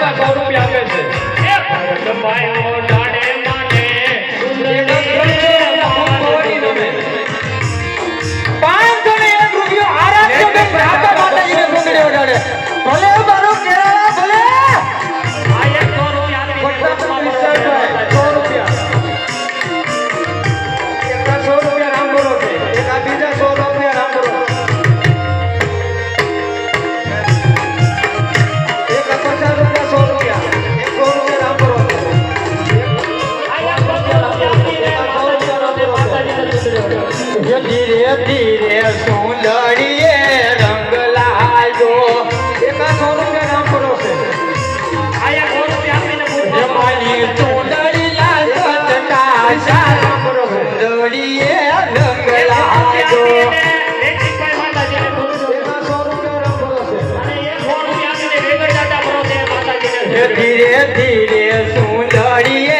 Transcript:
在高中 ધીરે ધીરે સુંદરીએ રંગ લાગ્યો એક સો રૂપિયા નામ કરો છે? આયા સો રૂપિયા આપીને જમાની સુંદરી લાલ સતતા સારા સુંદરીએ રંગ લાગ્યો ધીરે ધીરે સુંદરીએ